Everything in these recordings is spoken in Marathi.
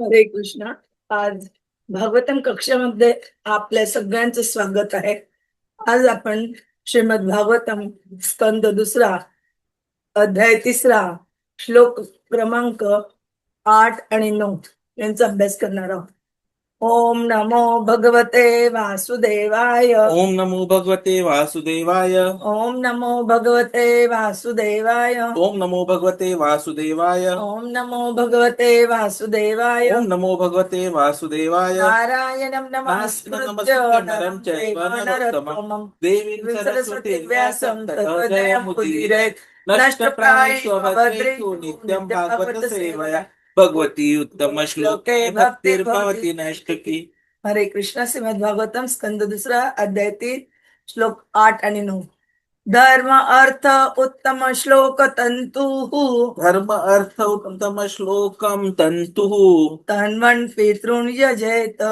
हरे कृष्ण. आज भागवतम कक्षामध्ये आपल्या सगळ्यांचं स्वागत आहे. आज आपण श्रीमद भागवतम स्कंद दुसरा अध्याय तिसरा श्लोक क्रमांक आठ आणि नऊ यांचा अभ्यास करणार आहोत. ओम नमो भगवते वासुदेवाय। ओम नमो भगवते वासुदेवाय। ओम नमो भगवते वासुदेवाय। ओम नमो भगवते वासुदेवाय। ओम नमो भगवते वासुदेवाय। ओम नमो भगवते वासुदेवाय। नारायणं नमस्कृत्य नमस्कृत्य नरं चैव नरोत्तमं। देवीं सरस्वती व्यासं ततो नित्यं भागवत सेवया भगवती उत्तम श्लोके भक्तिर्भवती नष्टकी हरे कृष्ण श्रीमद भागवतम स्कंद दुसरा अध्याय तीन श्लोक आठ आणि नऊ. धर्म अर्थ उत्तम श्लोक तंतु। धर्म अर्थ उत्तम श्लोकम तंतुः। तन्वन् पितॄन् यजेत।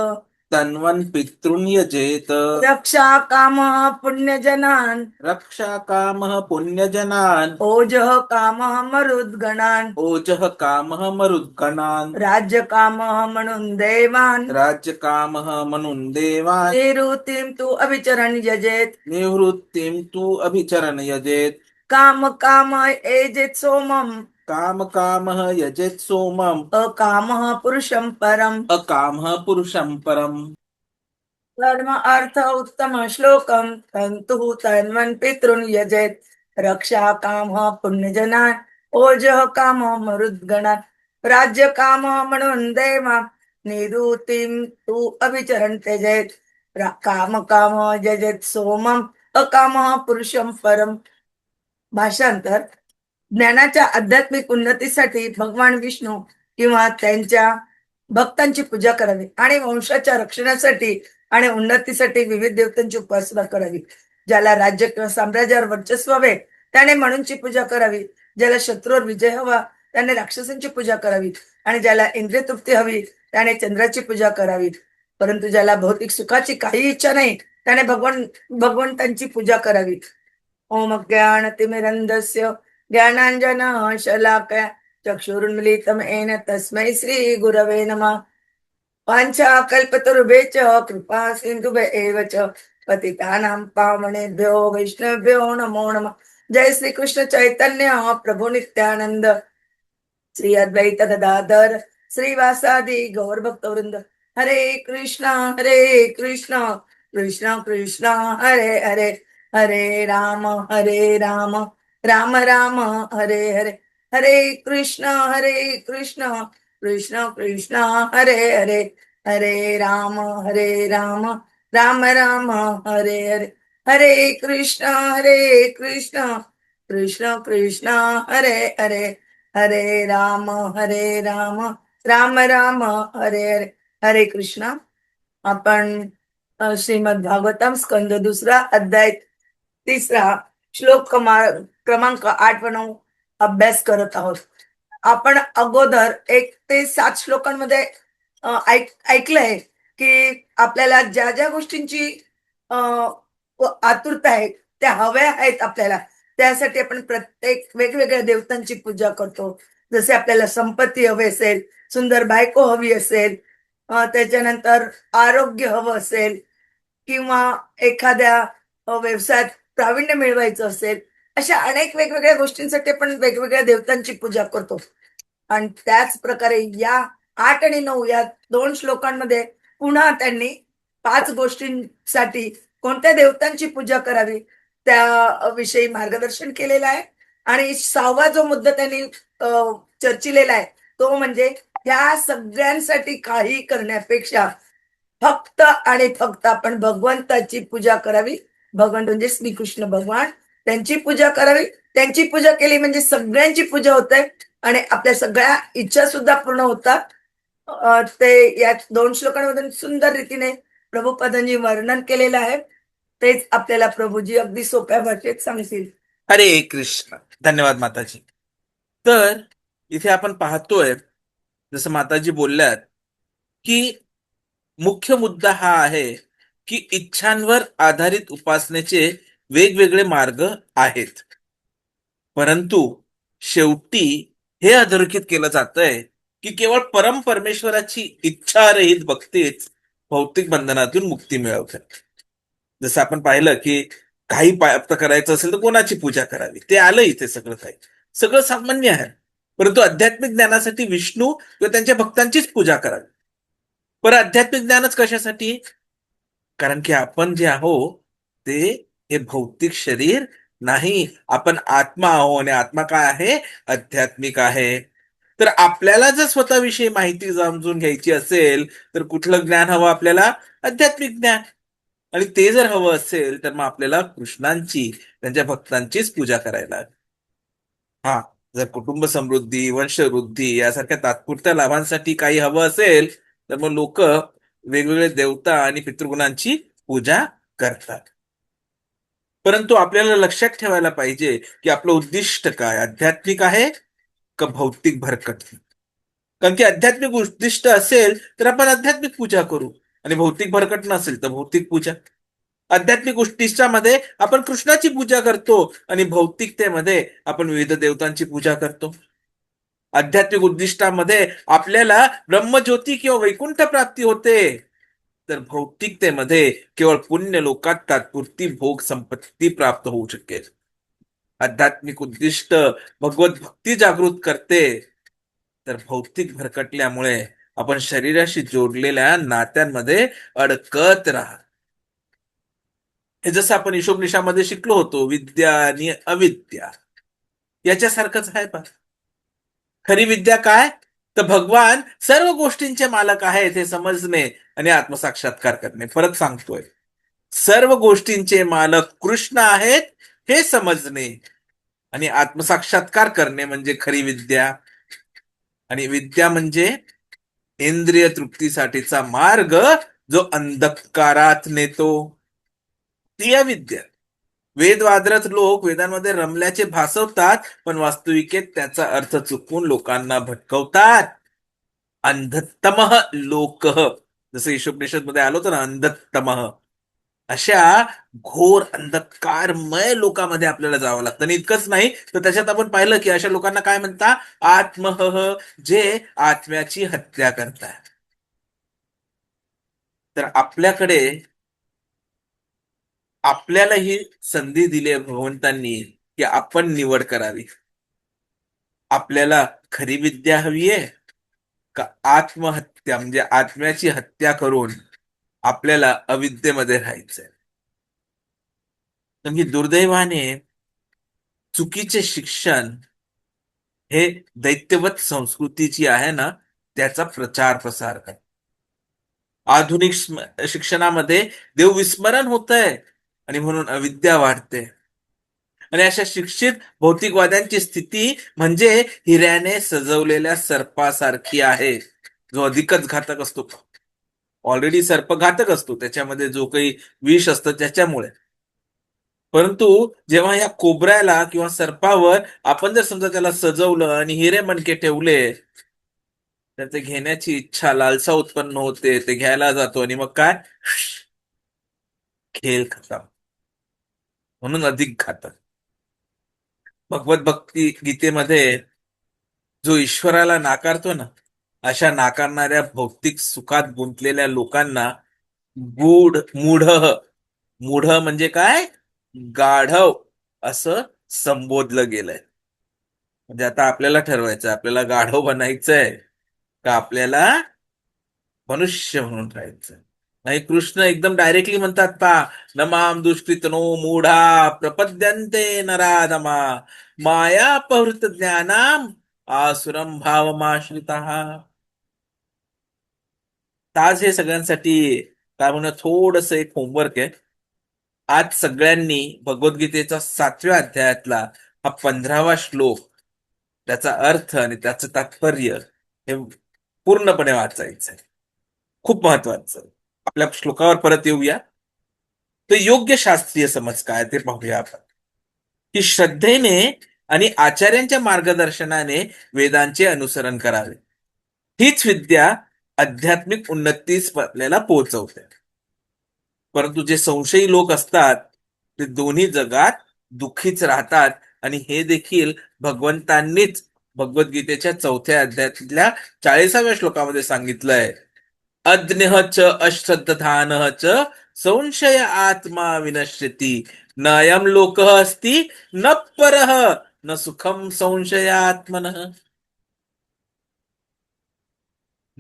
तन्वन् पितॄन् यजेत रक्षा काम पुण्यजनान्। रक्षा कामः पुण्यजनान्। ओजः काम मरुद्गणान्। ओजः कामः मरुद्गणान्। राज्य काम म्हणून देवान। राज्यकामः म्हणून देवान्। निवृत्तीं तू अभिचरण यजेत। निवृत्तीं तु अभिचरण यजेत। काम काम एजेत सोमम। काम कामः यजेत सोमम् अकाम पुरुषं परम। अकामः पुरुषं परम्। धर्म अर्थ उत्तम श्लोकम। तंतु तन्वन् पितॄन् यजेत। रक्षा काम पुण्यजनान। ओजः काम मरुद्गणान राज्य काम म्हणून देवा निवृत्तीं तू अभिचरण त्यजेत। काम काम यजेत सोमम। अकाम पुरुषम परम। भाषांतर ज्ञानाच्या आध्यात्मिक उन्नतीसाठी भगवान विष्णू किंवा त्यांच्या भक्तांची पूजा करावी आणि वंशाच्या रक्षणासाठी आणि उन्नतीसाठी विविध देवतांची उपासना करावी. ज्याला राज्य किंवा साम्राज्यावर वर्चस्व हवे त्याने म्हणूनची पूजा करावी. ज्याला शत्रूवर विजय हवा त्याने राक्षसांची पूजा करावी. आणि ज्याला इंद्रिय तृप्ती हवी त्याने चंद्राची पूजा करावी. परंतु ज्याला भौतिक सुखाची काही इच्छा नाही त्याने भगवान भगवंतांची पूजा करावी. ओम ज्ञान तिमिरंदस्य ज्ञानांजन शलाकया चक्षुरुन्मिलितं येन तस्मै श्री गुरवे नमः। वाञ्छा कल्पतरुभ्यश्च कृपा सिन्धुभ्य एव च पतितानां पावनेभ्यो वैष्णवेभ्यो नमो नमः। जय श्री कृष्ण चैतन्य प्रभु नित्यानंद श्री अद्वैत गदाधर श्रीवासादि गौर भक्तवृंद हरे कृष्णा हरे कृष्णा कृष्ण कृष्ण हरे हरे हरे राम हरे राम। राम राम हरे हरे. हरे कृष्ण हरे कृष्ण. कृष्ण कृष्ण हरे हरे. हरे राम हरे राम. राम राम हरे हरे. हरे कृष्ण हरे कृष्ण. कृष्ण कृष्ण हरे हरे. हरे राम हरे राम. राम राम हरे हरे. हरे कृष्ण. आपण श्रीमद भागवतम स्कंद दुसरा अध्याय तिसरा श्लोक क्रमांक क्रमांक आठ व नऊ अभ्यास करत आहोत. आपण अगोदर एक ते सात श्लोकांमध्ये ऐक ऐकलंय की आपल्याला ज्या ज्या गोष्टींची आतुरता आहे त्या हव्या आहेत आपल्याला त्यासाठी आपण प्रत्येक वेगवेगळ्या देवतांची पूजा करतो. जसे आपल्याला संपत्ती हवी असेल सुंदर बायको हवी असेल त्याच्यानंतर आरोग्य हवं असेल किंवा एखाद्या व्यवसायात प्रावीण्य मिळवायचं असेल अशा अनेक वेगवेगळ्या गोष्टींसाठी आपण वेगवेगळ्या देवतांची पूजा करतो. आणि त्याच प्रकारे या आठ आणि नऊ या दोन श्लोकांमध्ये पुन्हा त्यांनी पाच गोष्टींसाठी कोणत्या देवतांची पूजा करावी त्या विषयी मार्गदर्शन केलेलं आहे. आणि सहावा जो मुद्दा त्यांनी चर्चिलेला आहे तो म्हणजे या सगळ्यांसाठी काही करण्यापेक्षा फक्त आणि फक्त आपण भगवंताची पूजा करावी. भगवंत म्हणजे श्रीकृष्ण भगवान. त्यांची पूजा करावी. त्यांची पूजा केली म्हणजे सगळ्यांची पूजा होते आणि आपल्या सगळ्या इच्छा सुद्धा पूर्ण होतात. ते या दोन श्लोकांमधून सुंदर रीतीने प्रभूपदांनी वर्णन केलेलं आहे. तेच आपल्याला प्रभूजी अगदी सोप्या भाषेत सांगतील. हरे कृष्ण. धन्यवाद माताजी. तर इथे आपण पाहतोय जसं माताजी बोलल्यात की मुख्य मुद्दा हा आहे की इच्छांवर आधारित उपासनेचे वेगवेगळे मार्ग आहेत. परंतु शेवटी हे अधोरेखित केलं जातंय की केवळ परम परमेश्वराची इच्छारहित भक्तीच भौतिक बंधनातून मुक्ती मिळवते. जसं आपण पाहिलं की काही प्राप्त करायचं असेल तर कोणाची पूजा करावी? ते आलं इथे सगळं काही. सगळं सामान्य आहे. परंतु आध्यात्मिक ज्ञानासाठी विष्णू किंवा त्यांच्या भक्तांचीच पूजा करावी. पर आध्यात्मिक ज्ञानच कशासाठी? कारण की आपण जे आहो ते हे भौतिक शरीर नाही. आपण आत्मा आहो आणि आत्मा काय आहे? आध्यात्मिक आहे. तर आपल्याला जर स्वतःविषयी माहिती समजून घ्यायची असेल तर कुठलं ज्ञान हवं आपल्याला? आध्यात्मिक ज्ञान. आणि ते जर हवं असेल तर मग आपल्याला कृष्णांची त्यांच्या भक्तांचीच पूजा करायला. हा. जर कुटुंब समृद्धी वंशवृद्धी यासारख्या तात्पुरत्या लाभांसाठी काही हवं असेल तर मग लोक वेगवेगळे देवता आणि पितृगुणांची पूजा करतात. परंतु आपल्याला लक्षात ठेवायला पाहिजे की आपलं उद्दिष्ट काय? आध्यात्मिक आहे का भौतिक भरकट? कारण की आध्यात्मिक उद्दिष्ट असेल तर आपण आध्यात्मिक पूजा करू. आणि भौतिक भरकट नसेल तर भौतिक पूजा. आध्यात्मिक उद्दिष्टामध्ये आपण कृष्णाची पूजा करतो आणि भौतिकतेमध्ये आपण विविध देवतांची पूजा करतो. आध्यात्मिक उद्दिष्टामध्ये आपल्याला ब्रह्मज्योती किंवा वैकुंठ प्राप्ती होते. तर भौतिकतेमध्ये केवळ पुण्य लोकात तात्पुरती भोग संपत्ती प्राप्त होऊ शकेल. आध्यात्मिक उद्दिष्ट भगवत भक्ती जागृत करते तर भौतिक भरकटल्यामुळे आपण शरीराशी जोडलेल्या नात्यांमध्ये अडकत राहत. हे जसं आपण ईशोपनिषामध्ये शिकलो होतो विद्या आणि अविद्या. याच्यासारखंच आहे पा खरी विद्या काय? तर भगवान सर्व गोष्टींचे मालक आहेत हे समजणे आणि आत्मसाक्षात्कार करणे. फरक सांगतोय. सर्व गोष्टींचे मालक कृष्ण आहेत हे समजणे आणि आत्मसाक्षात्कार करणे म्हणजे खरी विद्या. आणि विद्या म्हणजे इंद्रिय तृप्तीसाठीचा मार्ग जो अंधकारात नेतो. ती अविद्या. वेदवाद्रत लोक वेदांमध्ये रमल्याचे भासवतात पण वास्तविकेत त्याचा अर्थ चुकवून लोकांना भटकवतात. अंधतम लोक. जसं ईशोपनिषदमध्ये आलो तर अंधतम अशा घोर अंधकारमय लोकांमध्ये आपल्याला जावं लागतं. आणि इतकंच नाही तर त्याच्यात आपण पाहिलं की अशा लोकांना काय म्हणता? आत्मह जे आत्म्याची हत्या करतात. तर आपल्याकडे आपल्याला ही संधी दिली आहे भगवंतांनी की आपण निवड करावी. आपल्याला खरी विद्या हवी आहे का आत्महत्या म्हणजे आत्म्याची हत्या करून आपल्याला अविद्येमध्ये राहायचंय? कारण की दुर्दैवाने चुकीचे शिक्षण हे दैत्यवत संस्कृती जी आहे ना त्याचा प्रचार प्रसार करते. आधुनिक शिक्षणामध्ये देव विस्मरण होत आहे आणि म्हणून अविद्या वाढते. आणि अशा शिक्षित भौतिकवाद्यांची स्थिती म्हणजे हिऱ्याने सजवलेल्या सर्पासारखी आहे. जो अधिकच घातक असतो. ऑलरेडी सर्प घातक असतो. त्याच्यामध्ये जो काही विष असतं त्याच्यामुळे. परंतु जेव्हा या कोबऱ्याला किंवा सर्पावर आपण जर समजा त्याला सजवलं आणि हिरे मणके ठेवले तर ते घेण्याची इच्छा लालसा उत्पन्न होते. ते घ्यायला जातो आणि मग काय? खेळ खतम. म्हणून अधिक घातक भगवत भक्ती गीतेमध्ये जो ईश्वराला नाकारतो ना अशा नाकारणाऱ्या भौतिक सुखात गुंतलेल्या लोकांना गूढ मूढ मूढ म्हणजे काय? गाढव असं संबोधलं गेलंय. म्हणजे आता आपल्याला ठरवायचं आपल्याला गाढव बनायचंय का आपल्याला मनुष्य म्हणून राहायचं नाही कृष्ण एकदम डायरेक्टली म्हणतात पा नमाम दुष्कृतनो मूढा प्रपद्यंते नराधमा माया पहृत ज्ञानाम आसुरम भावमाश्रिता. आज हे सगळ्यांसाठी काय म्हणून थोडस एक होमवर्क आहे. आज सगळ्यांनी भगवद्गीतेचा सातव्या अध्यायातला हा पंधरावा श्लोक त्याचा अर्थ आणि त्याचं तात्पर्य हे पूर्णपणे वाचायचं आहे खूप महत्वाचं. आहे. आपल्या श्लोकावर परत येऊया. तर योग्य शास्त्रीय समज काय ते पाहूया आपण. की श्रद्धेने आणि आचार्यांच्या मार्गदर्शनाने वेदांचे अनुसरण करावे. हीच विद्या आध्यात्मिक उन्नतीस आपल्याला पोहोचवते. परंतु जे संशयी लोक असतात ते दोन्ही जगात दुःखीच राहतात आणि हे देखील भगवंतांनीच भगवद्गीतेच्या चौथ्या अध्यायातल्या चाळीसाव्या श्लोकामध्ये सांगितलंय. अज्ञ च अश्रद्धान च संशय आत्मा विनश्यती। न अयम लोक अस्ति न परः न सुखम संशयात्मन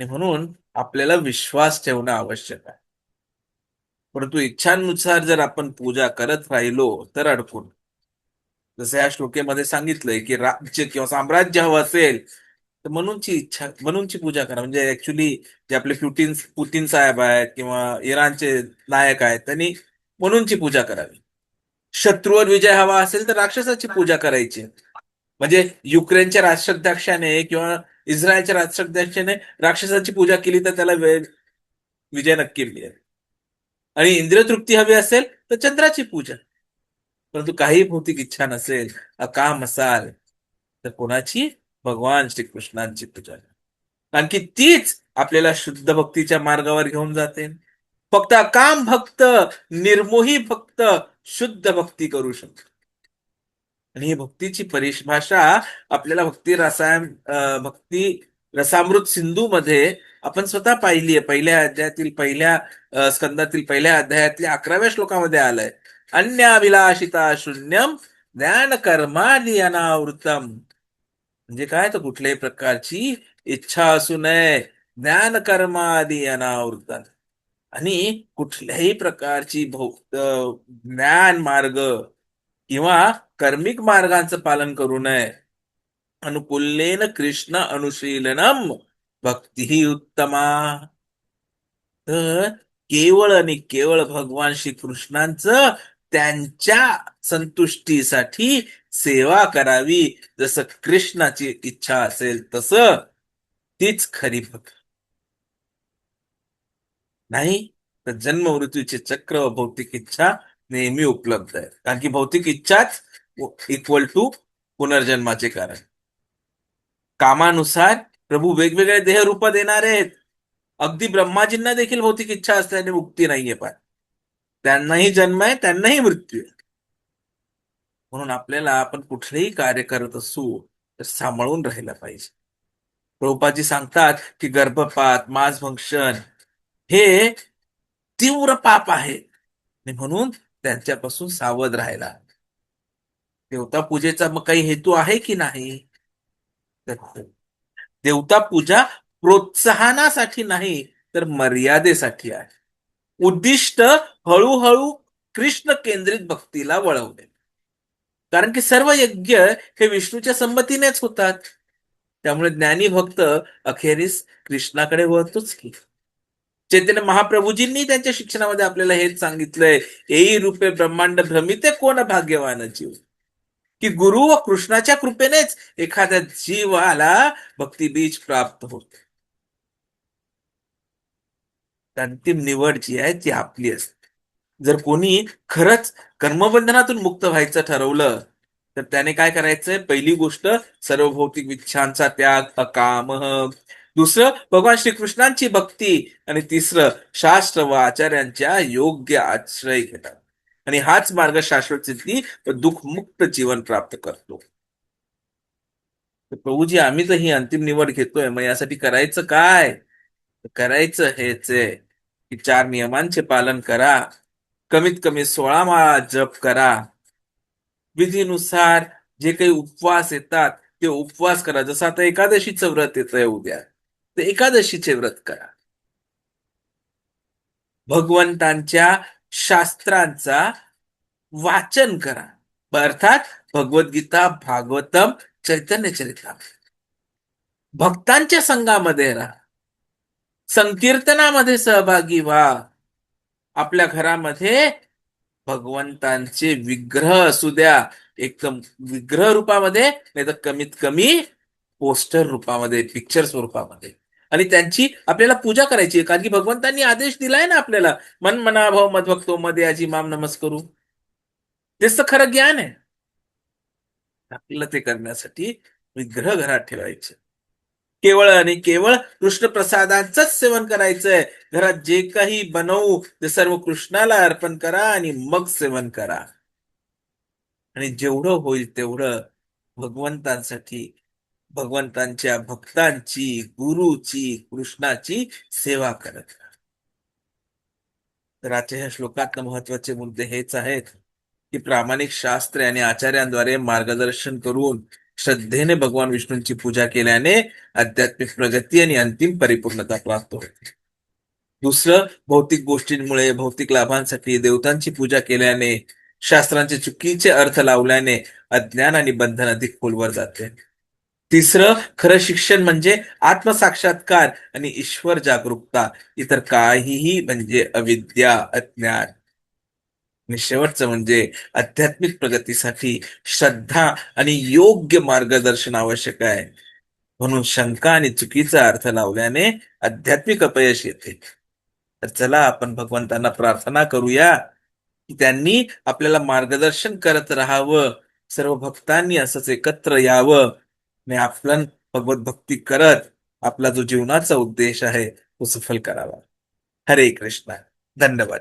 म्हणून आपल्याला विश्वास ठेवणं आवश्यक आहे. परंतु इच्छांनुसार जर आपण पूजा करत राहिलो तर अडकून. जसं या श्लोकेमध्ये सांगितलंय की राज्य किंवा साम्राज्य हवं असेल तर म्हणूनची इच्छा म्हणूनची पूजा करा. म्हणजे ऍक्च्युली जे आपले पुतीन पुतीन साहेब आहेत किंवा इराणचे नायक आहेत त्यांनी म्हणूनची पूजा करावी. शत्रूवर विजय हवा असेल तर राक्षसाची पूजा करायची. म्हणजे युक्रेनच्या राष्ट्राध्यक्षाने किंवा इस्रायलच्या राष्ट्राध्यक्षाने राक्षसाची पूजा केली तर त्याला विजय नक्की मिळेल. आणि इंद्रिय तृप्ती हवी असेल तर चंद्राची पूजा. परंतु काही भौतिक इच्छा नसेल अकाम असाल तर कोणाची? भगवान श्रीकृष्णांची पूजा कारण की तीच आपल्याला शुद्ध भक्तीच्या मार्गावर घेऊन जाते. फक्त काम भक्त निर्मोही भक्त शुद्ध भक्ती करू शकतो. आणि ही भक्तीची परिभाषा आपल्याला भक्ती रसायन भक्ती रसामृत सिंधू मध्ये आपण स्वतः पाहिली आहे. पहिल्या अध्यायातील पहिल्या स्कंदातील पहिल्या अध्यायातल्या अकराव्या श्लोकामध्ये आलंय. अन्याभिलाषिता शून्यम ज्ञान कर्मादि अनावृतम. म्हणजे काय तर कुठल्याही प्रकारची इच्छा असू नये. ज्ञान कर्मादि अनावृतम आणि कुठल्याही प्रकारची भौ ज्ञान मार्ग किंवा कर्मिक मार्गांचं पालन करू नये. अनुकूल्येन कृष्ण अनुशीलनम भक्ती ही उत्तमा. तर केवळ आणि केवळ भगवान श्री कृष्णांचं त्यांच्या संतुष्टीसाठी सेवा करावी. जसं कृष्णाची इच्छा असेल तसं तीच खरी भक्त. नाही तर जन्म मृत्यूचे चक्र व भौतिक इच्छा नेहमी उपलब्ध आहे कारण की भौतिक इच्छाच इक्वल टू पुनर्जन्माचे कारण. कामानुसार प्रभू वेगवेगळे देहरूप देणार आहेत. अगदी ब्रह्माजींना देखील भौतिक इच्छा असल्याने मुक्ती नाहीये पण त्यांनाही जन्म आहे त्यांनाही मृत्यू आहे. म्हणून आपल्याला आपण कुठलेही कार्य करत असू तर सांभाळून राहिला पाहिजे. प्रभुपाजी सांगतात की गर्भपात मांसभक्षण हे तीव्र पाप आहे. आणि म्हणून त्यांच्यापासून सावध राहायला. देवता पूजेचा मग काही हेतू आहे की नाही? तर हो. देवता पूजा प्रोत्साहनासाठी नाही तर मर्यादेसाठी आहे. उद्दिष्ट हळूहळू कृष्ण केंद्रित भक्तीला वळवणे कारण की सर्व यज्ञ हे विष्णूच्या संमतीनेच होतात. त्यामुळे ज्ञानी भक्त अखेरीस कृष्णाकडे वळतोच की. चैतन्य महाप्रभूजींनी त्यांच्या शिक्षणामध्ये आपल्याला हेच सांगितलंय येई रूपे ब्रह्मांड भ्रमिते कोण भाग्यवान जीव? की गुरु व कृष्णाच्या कृपेनेच एखाद्या जीवाला भक्ती बीज प्राप्त होते. अंतिम निवड जी आहे ती आपली असते. जर कोणी खरंच कर्मबंधनातून मुक्त व्हायचं ठरवलं तर त्याने काय करायचंय? पहिली गोष्ट सर्व भौतिक इच्छांचा त्याग अकाम दुसरं भगवान श्रीकृष्णांची भक्ती. आणि तिसरं शास्त्र व आचार्यांच्या योग्य आश्रय घेतात. आणि हाच मार्ग शाश्वत सिद्धी व दुःखमुक्त जीवन प्राप्त करतो. प्रभूजी आम्ही तर ही अंतिम निवड घेतोय. मग यासाठी करायचं काय? करायचं हेच आहे की चार नियमांचे पालन करा. कमीत कमी सोळा माळा जप करा. विधीनुसार जे काही उपवास येतात ते उपवास करा. जसं आता एकादशीचं व्रत येतंय उद्या ते एकादशीचे व्रत करा. भगवंतांच्या शास्त्रांचा वाचन करा. अर्थात भगवद्गीता भागवतम चैतन्य चरित्र. भक्तांच्या संघामध्ये राहा. संकीर्तनामध्ये सहभागी व्हा. आपल्या घरामध्ये भगवंतांचे विग्रह असू द्या एकदम विग्रह रूपामध्ये नाही तर कमीत कमी पोस्टर रूपामध्ये पिक्चर स्वरूपामध्ये. आणि त्यांची आपल्याला पूजा करायची आहे कारण की भगवंतांनी आदेश दिलाय ना आपल्याला मन मनाभाव मधभक्तो मध्ये आजी माम नमस् करू तेच तर खरं ज्ञान आहे. आपलं ते करण्यासाठी विग्रह घरात ठेवायचं. केवळ आणि केवळ कृष्ण प्रसादांचंच सेवन करायचंय. घरात जे काही बनवू ते सर्व कृष्णाला अर्पण करा आणि मग सेवन करा. आणि जेवढं होईल तेवढं भगवंतांसाठी भगवंतांच्या भक्तांची गुरुची कृष्णाची सेवा करत तर आजच्या ह्या श्लोकात महत्त्वाचे मुद्दे हेच आहेत की प्रामाणिक शास्त्रे आणि आचार्यांद्वारे मार्गदर्शन करून श्रद्धेने भगवान विष्णूंची पूजा केल्याने आध्यात्मिक प्रगती आणि अंतिम परिपूर्णता प्राप्त होते. दुसरं भौतिक गोष्टींमुळे भौतिक लाभांसाठी देवतांची पूजा केल्याने शास्त्रांचे चुकीचे अर्थ लावल्याने अज्ञान आणि बंधन अधिक खोलवर जाते. तिसरं खरं शिक्षण म्हणजे आत्मसाक्षात्कार आणि ईश्वर जागरूकता. इतर काहीही म्हणजे अविद्या अज्ञान. आणि शेवटचं म्हणजे आध्यात्मिक प्रगतीसाठी श्रद्धा आणि योग्य मार्गदर्शन आवश्यक आहे. म्हणून शंका आणि चुकीचा अर्थ लावल्याने आध्यात्मिक अपयश येते. तर चला आपण भगवंतांना प्रार्थना करूया की त्यांनी आपल्याला मार्गदर्शन करत राहावं. सर्व भक्तांनी असंच एकत्र यावं आणि आपण भगवत भक्ती करत आपला जो जीवनाचा उद्देश आहे तो सफल करावा. हरे कृष्ण. धन्यवाद.